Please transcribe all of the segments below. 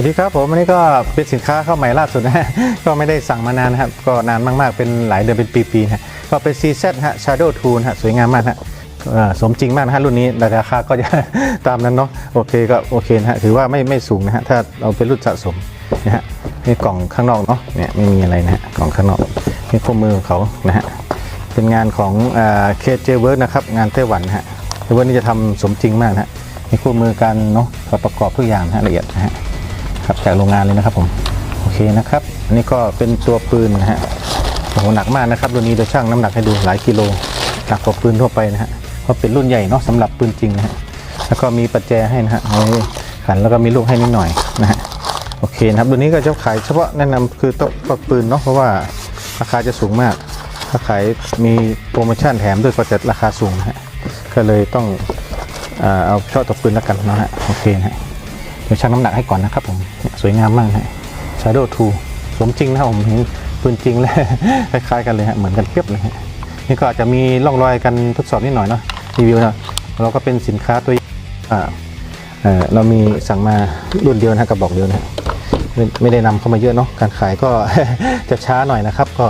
วัสดีครับผมอันนี้ก็เป็นสินค้าเข้าใหม่ล่าสุดนะฮะก็ไม่ได้สั่งมานานนะครับ ก็นานมากๆเป็นหลายเดือนเป็นปีๆนะฮะก็เป็น CZ ฮะ Shadow 2นะฮะสวยงามมากฮะสมจริงมากนะฮะรุ่นนี้ราคาก็จะตามนั้นเนาะโอเคก็โอเคนะฮะถือว่าไม่ไม่สูงนะฮะถ้าเราเป็นรุ่นสะสมนะฮะนี่กล่องข้างนอกเนาะเนี่ยไม่มีอะไรนะฮะกล่องข้างนอกนี่ข้อมือของเขานะฮะเป็นงานของเคเจเวิร์กนะครับงานไต้หวันนะฮะไต้หวันนี่จะทำสมจริงมากนะฮะมีคู่มือการเนาะประกอบทุกอย่างนะฮะละเอียดนะฮะ ครับจากโรงงานเลยนะครับผมโอเคนะครับอันนี้ก็เป็นตัวปืนนะฮะโอ้โหหนักมากนะครับรุ่นนี้เราชั่งน้ำหนักให้ดูหลายกิโลหนักกว่าปืนทั่วไปนะฮะเพราะเป็นรุ่นใหญ่เนาะสำหรับปืนจริงนะฮะแล้วก็มีปัจแจให้นะฮะเอาไว้ขันแล้วก็มีลูกให้นิดหน่อยนะฮะโอเคนะครับรุ่นนี้ก็จะขายเฉพาะแนะนำคือตัวตัวปืนเนาะเพราะว่าราคาจะสูงมาก ถ้าขายมีโปรโมชั่นแถมด้วยก็จะราคาสูงนะฮะก็เลยต้องเอ่อเอาเฉพาะตัวปืนแล้วกันนะฮะโอเคนะฮะ ดี๋ยวชั่งน้ำหนักให้ก่อนนะครับผมเนี่ยสวยงามมากนะฮะ Shadow 2 สมจริงนะครับผมเห็นปืนจริงเลยคล้ายๆกันเลยฮะเหมือนกันเทียบเลยฮะนี่ก็อาจจะมีร่องรอยกันทดสอบนิดหน่อยเนาะรีวิวนะเราก็เป็นสินค้าตัวอ่าเอ่อเรามีสั่งมารุ่นเดียวนะฮะกระบอกเดียวนะไม่ไม่ได้นำเข้ามาเยอะเนาะการขายก็จะช้าหน่อยนะครับ ก็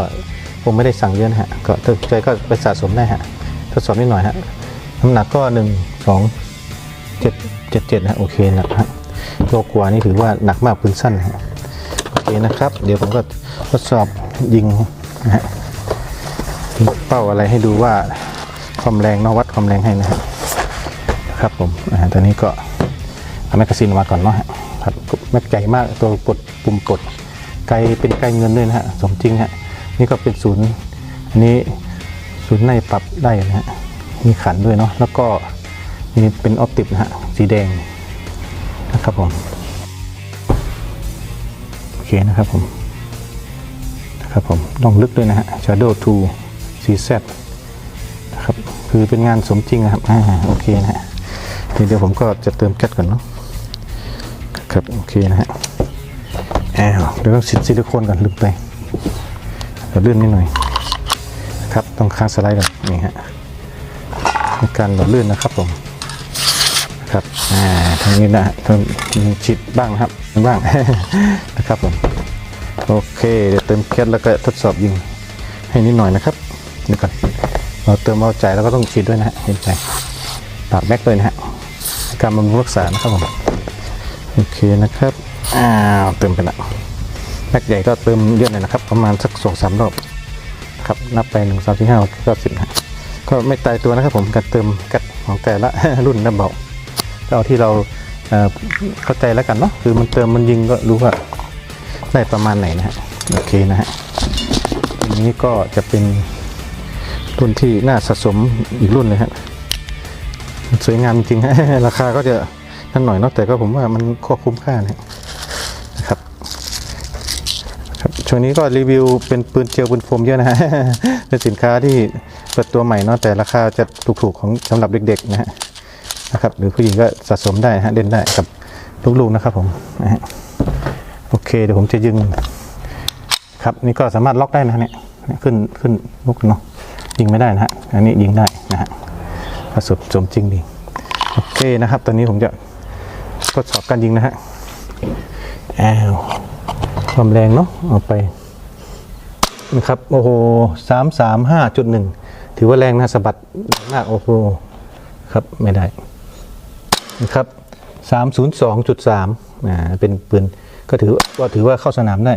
คงไม่ได้สั่งเยอะนะฮะก็ถ้าใจก็ไปสะสมได้ฮะทดสอบนิดหน่อยฮะน้ำหนักก็หนึ่งสองเจ็ดเจ็ดเจ็ดนะโอเคหนักฮะ โลกว่านี่ถือว่าหนักมากปืนสั้นโอเคนะครับ เดี๋ยวผมก็ทดสอบยิงนะฮะเป้าอะไรให้ดูว่าความแรงนวัดความแรงให้นะครับผมนะฮะตอนนี้ก็เอาแมกกาซีนมาก่อนเนาะฮะครับแม็กใหญ่มากตัวปลดปุ่มปลดไกลเป็นไกลเงินด้วยนะฮะสมจริงฮะนี่ก็เป็นศูนย์อันนี้ศูนย์ในปรับได้นะฮะมีขันด้วยเนาะแล้วก็นี่เป็นออปติกนะฮะสีแดง นะครับผม โอเคนะครับผม นะครับผมลองลึกด้วยนะฮะ Shadow 2 CZ นะครับ คือเป็นงานสมจริงนะครับ อ่า โอเคนะฮะเดี๋ยวผมก็จะเติมแก๊สก่อนเนาะ ครับ โอเคนะฮะแอลเดี๋ยวต้องซิซิลิโคนก่อนลืมไปเดี๋ยวเลื่อนนิดหน่อยครับ ต้องค้างสไลด์ก่อนนี่ฮะในการหล่อลื่นนะครับผม ครับอ่าทางนี้นะฮะต้องมีชิดบ้างนะครับบ้างนะครับผมโอเคเดี๋ยวเติมแก๊สแล้วก็ทดสอบยิงให้นิดหน่อยนะครับนี่ก่อนเราเติมเอาใจแล้วก็ต้องฉีดด้วยนะฮะเห็นใจปากแม็กเลยนะฮะการบำรุงรักษานะครับผมโอเคนะครับอ้าวเติมไปละแม็กใหญ่ก็เติมเยอะหน่อยนะครับ ประมาณสักสองสามรอบครับนับไปหนึ่งสองสี่ห้ากเก้าสิบนะฮะก็ไม่ตายตัวนะครับผมการเติมกัดของแต่ละรุ่นนะบอ ก็เอาที่เราเเข้าใจแล้วกันเนาะคือมันเติมมันยิงก็รู้ว่าได้ประมาณไหนนะฮะโอเคนะฮะอันนี้ก็จะเป็นรุ่นที่น่าสะสมอีกรุ่นเลยฮะสวยงามจริงฮะราคาก็จะนั่นหน่อยเนาะแต่ก็ผมว่ามันก็คุ้มค่านะนะครับครับช่วงนี้ก็รีวิวเป็นปืนเจลปืนโฟมเยอะนะฮะเป็นสินค้าที่เปิดตัวใหม่เนาะแต่ราคาจะถูกๆของสำหรับเด็กๆนะฮะ นะครับหรือผู้หญิงก็สะสมได้ฮะเล่นได้กับลูกๆนะครับผมนะฮะโอเคเดี๋ยวผมจะยิงครับนี่ก็สามารถล็อกได้นะเนี่ยขึ้นขึ้นลูกเนาะยิงไม่ได้นะฮะอันนี้ยิงได้นะฮะประสบสมจริงดีโอเคนะครับ ตอนนี้ผมจะทดสอบการยิงนะฮะอ้าวความแรงเนาะเอาไปนะครับโอ้โหสามสามห้าจุดหนึ่งถือว่าแรงนะสะบัดแรงมากโอ้โหครับไม่ได้ นะครับสามศูนย์สองจุดสามอ่าเป็นปืนก็ถือก็ถือว่าเข้าสนามได้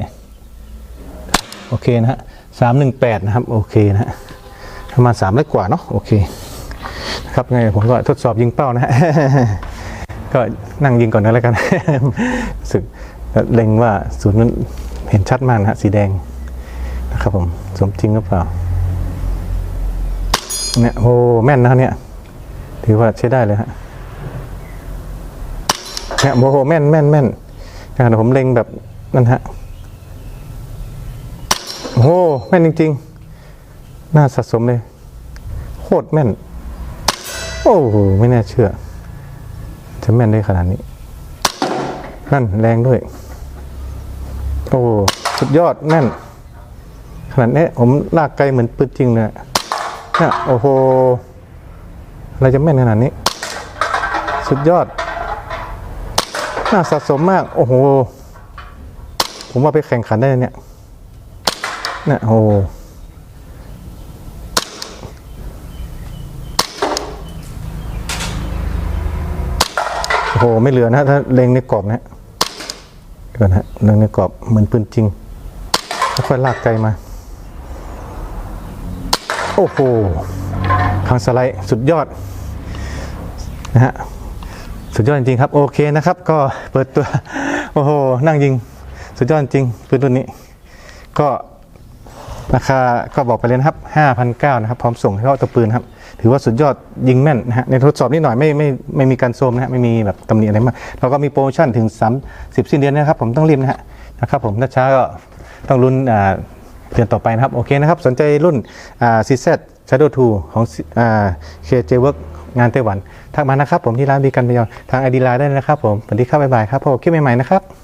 โอเคนะฮะสามหนึ่งแปดนะครับโอเคนะฮะประมาณสามร้อยกว่าเนาะโอเคนะครับไงผมก็ทดสอบยิงเป้านะฮะก็นั่งยิงก่อนนะแล้วกันสึกเล็งว่าศูนย์มันเห็นชัดมากนะฮะสีแดงนะครับผมสมจริงหรือเปล่าเนี่ยโอ้แม่นนะเนี่ยถือว่าใช้ได้เลยฮะ เนี่ยโอ้โหแม่นแม่นแม่นนะเดี๋ยวผมเล็งแบบนั่นฮะโอ้โหแม่นจริง ๆ น่าสะสมเลยโคตรแม่น โอ้โหไม่น่าเชื่อ จะแม่นได้ขนาดนี้ นั่นแรงด้วย โอ้สุดยอดแม่น ขนาดนี้ผมลากไกลเหมือนปืนจริงเลยเนี่ยโอ้โหอะไรจะแม่นขนาดนี้ สุดยอด น่าสะสมมาก โอ้โห ผมว่าไปแข่งขันได้เนี่ยเนี่ยโอ้โหโอ้โหไม่เหลือนะ ถ้าเล็งในกรอบนะเดี๋ยวก่อนฮะเล็งในกรอบเหมือนปืนจริงค่อยลากไกลมา โอ้โหทางสไลด์สุดยอดนะฮะ สุดยอดจริงครับ โอเคนะครับ ก็เปิดตัว โอ้โห นั่งยิง สุดยอดจริงปืนรุ่นนี้ ก็ราคาก็บอกไปเลยนะครับ5,900นะครับ พร้อมส่งให้เข้าตัวปืนครับ ถือว่าสุดยอดยิงแม่นนะฮะ ในทดสอบนิดหน่อยไม่ไม่ไม่มีการโซมนะฮะ ไม่มีแบบตำหนิอะไรมากเราก็มีโปรโมชั่นถึง 30 สิ้นเดือนนะครับ ผมต้องรีบนะฮะ นะครับผมถ้าช้าก็ต้องลุ้นเดือนต่อไปนะครับ โอเคนะครับ สนใจรุ่นอ่า CZ Shadow 2 ของอ่า KJ Work งานไต้หวันทักมานะครับผมที่ร้านบีกันพยองทางไอดีไลน์ได้เลยนะครับผมสวัสดีครับบ๊ายบายครับพบกันคลิปใหม่ๆนะครับ